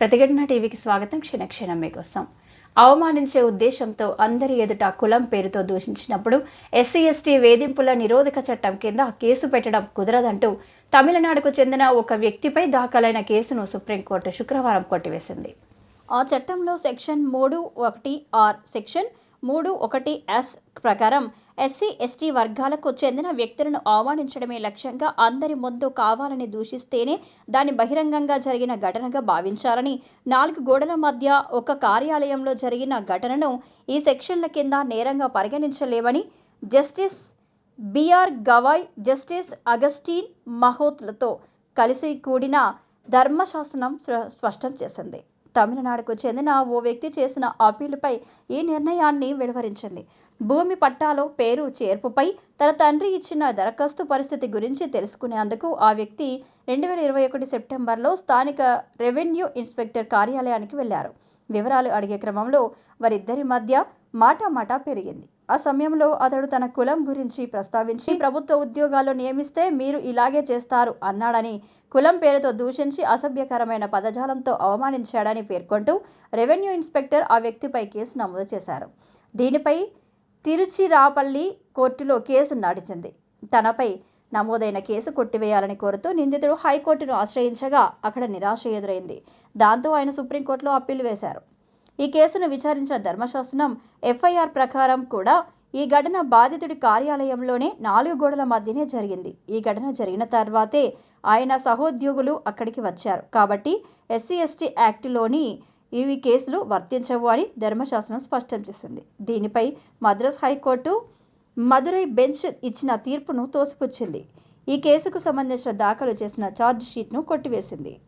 ప్రతిఘటన టీవీకి స్వాగతం. క్షణక్షణం మీకోసం. అవమానించే ఉద్దేశంతో అందరి ఎదుట కులం పేరుతో దూషించినప్పుడు ఎస్సీ ఎస్టీ వేధింపుల నిరోధక చట్టం కింద కేసు పెట్టడం కుదరదంటూ తమిళనాడుకు చెందిన ఒక వ్యక్తిపై దాఖలైన కేసును సుప్రీంకోర్టు శుక్రవారం కొట్టివేసింది. ఆ చట్టంలో సెక్షన్ మూడు ఒకటి ఆర్ సెక్షన్ మూడు ఒకటి ఎస్ ప్రకారం ఎస్సీ ఎస్టీ వర్గాలకు చెందిన వ్యక్తులను అవమానించడమే లక్ష్యంగా అందరి ముందు కావాలని దూషిస్తేనే దాన్ని బహిరంగంగా జరిగిన ఘటనగా భావించాలని. నాలుగు గోడల మధ్య ఒక కార్యాలయంలో జరిగిన ఘటనను ఈ సెక్షన్ల కింద నేరంగా పరిగణించలేమని justice B R Gavai justice Augustine మహోత్లతో కలిసి కూడిన ధర్మశాసనం స్పష్టం చేసింది. తమిళనాడుకు చెందిన ఓ వ్యక్తి చేసిన అప్పీలుపై ఈ నిర్ణయాన్ని వెలువరించింది. భూమి పట్టాలో పేరు చేర్పుపై తన తండ్రి ఇచ్చిన దరఖాస్తు పరిస్థితి గురించి తెలుసుకునేందుకు ఆ వ్యక్తి రెండు వేల ఇరవై ఒకటి సెప్టెంబర్లో స్థానిక రెవెన్యూ ఇన్స్పెక్టర్ కార్యాలయానికి వెళ్ళారు వివరాలు అడిగే క్రమంలో వారిద్దరి మధ్య మాటామాటా పెరిగింది. ఆ సమయంలో అతడు తన కులం గురించి ప్రస్తావించి ప్రభుత్వ ఉద్యోగాల్లో నియమిస్తే మీరు ఇలాగే చేస్తారు అన్నాడని కులం పేరుతో దూషించి అసభ్యకరమైన పదజాలంతో అవమానించాడని పేర్కొంటూ రెవెన్యూ ఇన్స్పెక్టర్ ఆ వ్యక్తిపై కేసు నమోదు చేశారు. దీనిపై తిరుచిరాపల్లి కోర్టులో కేసు నడిచింది. తనపై నమోదైన కేసు కొట్టివేయాలని కోరుతూ నిందితుడు హైకోర్టును ఆశ్రయించగా అక్కడ నిరాశ ఎదురైంది. దాంతో ఆయన సుప్రీంకోర్టులో అప్పీలు వేశారు. ఈ కేసును విచారించిన ధర్మశాసనం ఎఫ్ఐఆర్ ప్రకారం కూడా ఈ ఘటన బాధితుడి కార్యాలయంలోనే నాలుగు గోడల మధ్యనే జరిగింది. ఈ ఘటన జరిగిన తర్వాతే ఆయన సహోద్యోగులు అక్కడికి వచ్చారు. కాబట్టి ఎస్సీ ఎస్టీ యాక్ట్లోని ఇవి కేసులు వర్తించవు అని ధర్మశాసనం స్పష్టం చేసింది. దీనిపై మద్రాస్ హైకోర్టు మదురై బెంచ్ ఇచ్చిన తీర్పును తోసిపుచ్చింది. ఈ కేసుకు సంబంధించిన దాఖలు చేసిన ఛార్జ్ షీట్ను కొట్టివేసింది.